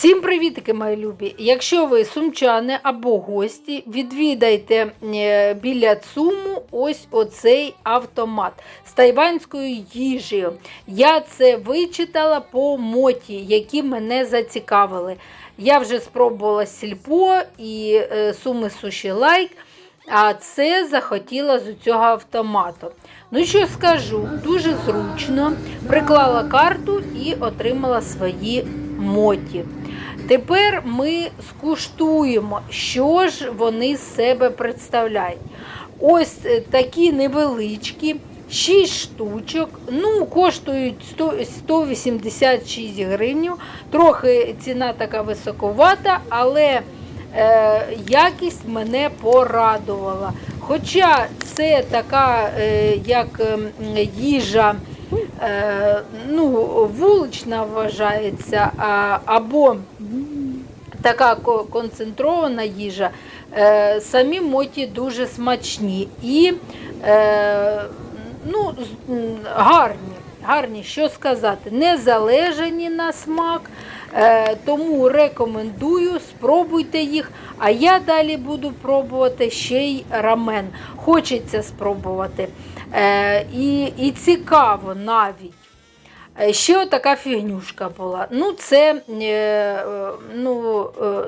Всім привітики, мої любі! Якщо ви сумчани або гості, відвідайте е, біля ЦУМу ось оцей автомат з тайванською їжею. Я це вичитала по моті, які мене зацікавили. Я вже спробувала сільпо і е, суми суші лайк. А це захотіла з цього автомату. Ну що скажу, дуже зручно. Приклала карту і отримала свої моті. Тепер ми скуштуємо, що ж вони з себе представляють. Ось е, такі невеличкі, 6 штучок, ну, коштують 100 186 гривень. Трохи ціна така високовата, але е, якість мене порадувала. Хоча це така, е, як ем, їжа, е, ну, вулична вважається, або така концентрована їжа, е, самі моті дуже смачні і е, ну, гарні. Гарні, що сказати, не залежені на смак, е, тому рекомендую, спробуйте їх. А я далі буду пробувати ще й рамен. Хочеться спробувати. Е, і, і цікаво навіть. Е, Ще така фігнюшка була. Ну, це е, е, ну, е,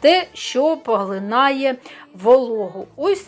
те, що поглинає вологу. Ось